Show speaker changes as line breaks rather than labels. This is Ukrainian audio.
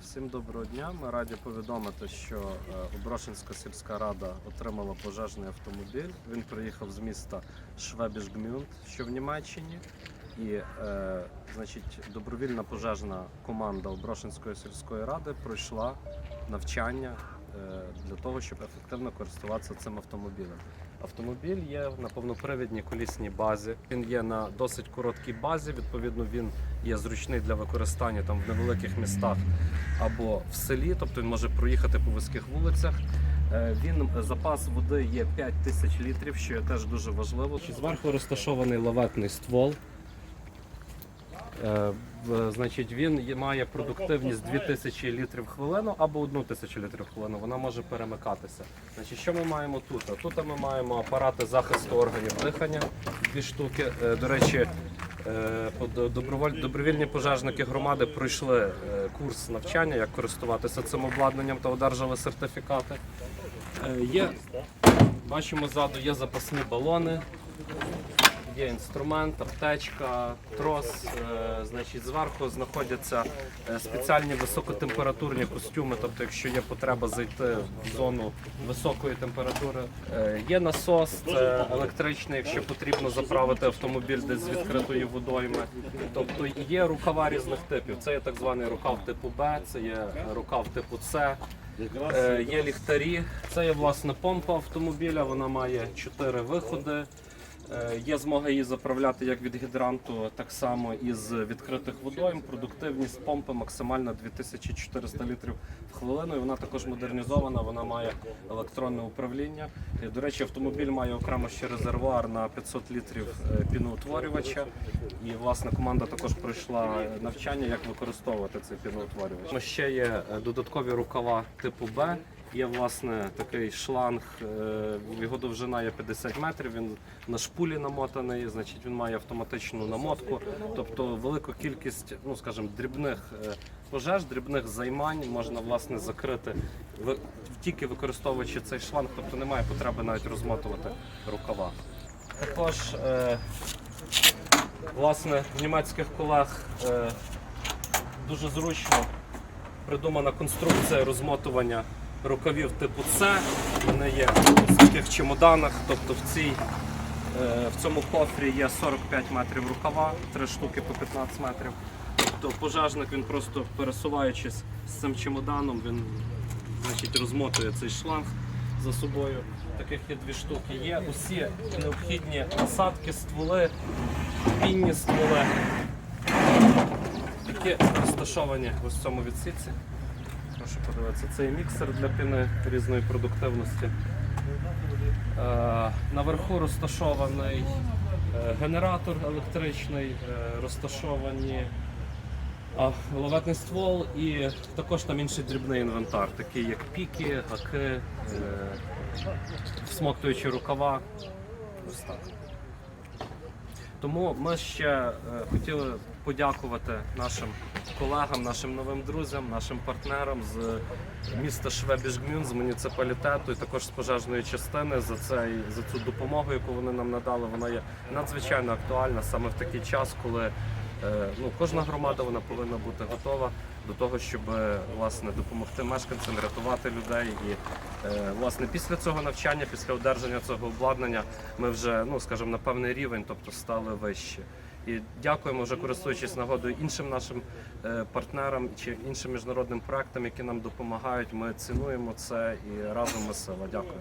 Всім доброго дня. Ми раді повідомити, що е, Оброшинська сільська рада отримала пожежний автомобіль. Він приїхав з міста Швебіжгмюнд, що в Німеччині. І е, значить, добровільна пожежна команда Оброшинської сільської ради пройшла навчання е, для того, щоб ефективно користуватися цим автомобілем. Автомобіль є на повнопривідній колісній базі. Він є на досить короткій базі. Відповідно, він є зручний для використання там в невеликих містах або в селі, тобто він може проїхати по вузьких вулицях. Е, Він запас води є 5 тисяч літрів, що є теж дуже важливо. Зверху розташований лаветний ствол. Е, Значить, він має продуктивність 2000 літрів хвилину або 1000 літрів хвилину. Вона може перемикатися. Значить, що ми маємо тут? Тут ми маємо апарати захисту органів дихання, дві штуки. Е, До речі, е, добровільні пожежники громади пройшли курс навчання, як користуватися цим обладнанням та одержали сертифікати. Є, бачимо ззаду, є запасні балони. Є інструмент, аптечка, трос. Е, значить, зверху знаходяться е, спеціальні високотемпературні костюми. Тобто, якщо є потреба зайти в зону високої температури, Е, є насос електричний, якщо потрібно заправити автомобіль десь з відкритої водойми. Тобто є рукава різних типів. Це є так званий рукав типу Б, це є рукав типу С. Є ліхтарі. Це є власне помпа автомобіля. Вона має чотири виходи. Е, Є змога її заправляти як від гідранту, так само і з відкритих водойм. Продуктивність помпи максимальна 2400 літрів в хвилину. І вона також модернізована. Вона має електронне управління. До речі, автомобіль має окремо ще резервуар на 500 літрів е, піноутворювача. І власне команда також пройшла навчання, як використовувати цей піноутворювач. Ще є е, додаткові рукава типу Б. Є власне такий шланг, е, його довжина є 50 метрів. Він на шпулі намотаний, значить він має автоматичну намотку. Тобто велику кількість, ну скажімо, дрібних е, пожеж, дрібних займань можна власне закрити тільки використовуючи цей шланг, тобто немає потреби навіть розмотувати рукава. Також е, власне в німецьких колег дуже зручно придумана конструкція розмотування рукавів типу С. Вони є в таких чемоданах, тобто в цій. е, В цьому кофрі є 45 метрів рукава, 3 штуки по 15 метрів. Тобто пожежник він просто пересуваючись з цим чемоданом, він значить, розмотує цей шланг за собою. Таких є дві штуки. Є усі необхідні насадки, стволи, пінні стволи, які розташовані в цьому відсіці. Прошу подивитися, це міксер для піни різної продуктивності. Е, Наверху розташований е, генератор електричний, е, розташовані лаветний ствол і також там інший дрібний інвентар, такий як піки, гаки, всмоктуючі рукава. Ось так. Тому ми ще хотіли подякувати нашим колегам, нашим новим друзям, нашим партнерам з міста Швебіжгмюн, з муніципалітету і також з пожежної частини за цей за цю допомогу, яку вони нам надали. Вона є надзвичайно актуальна саме в такий час, коли е, ну, кожна громада вона повинна бути готова до того, щоб е, власне допомогти мешканцям, рятувати людей. І е, власне після цього навчання, після одержання цього обладнання, ми вже ну скажімо, на певний рівень, тобто стали вище. І дякуємо вже користуючись нагодою іншим нашим е, партнерам чи іншим міжнародним проектам, які нам допомагають. Ми цінуємо це і разом ми сила. Дякую.